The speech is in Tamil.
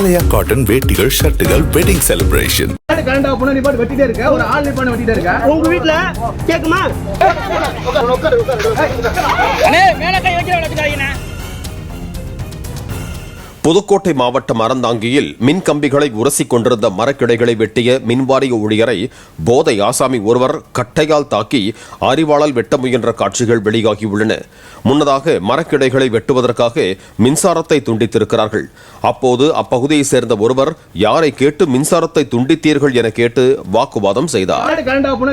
ஆலயா காட்டன் வேட்டிகள் ஷர்ட்டுகள் வெட்டிங் செலிப்ரேஷன் கரண்ட் பண்ண நிப்பாட்டு வெட்டிட்டே இருக்க. ஒரு ஆள் நிப்பாட்டு வெட்டிட்டே இருக்க. உங்க வீட்ல கேக்குமா? புதுக்கோட்டை மாவட்டம் அறந்தாங்கியில் மின் கம்பிகளை உரசிக் கொண்டிருந்த மரக்கிளைகளை வெட்டிய மின்வாரிய ஊழியரை போதை ஆசாமி ஒருவர் கட்டையால் தாக்கி அரிவாளால் வெட்ட முயன்ற காட்சிகள் வெளியாகியுள்ளன. முன்னதாக மரக்கிளைகளை வெட்டுவதற்காக மின்சாரத்தை துண்டித்திருக்கிறார்கள். அப்போது அப்பகுதியைச் சேர்ந்த ஒருவர் யாரை கேட்டு மின்சாரத்தை துண்டித்தீர்கள் என கேட்டு வாக்குவாதம் செய்தார். கரண்ட் ஆஃப் பண்ண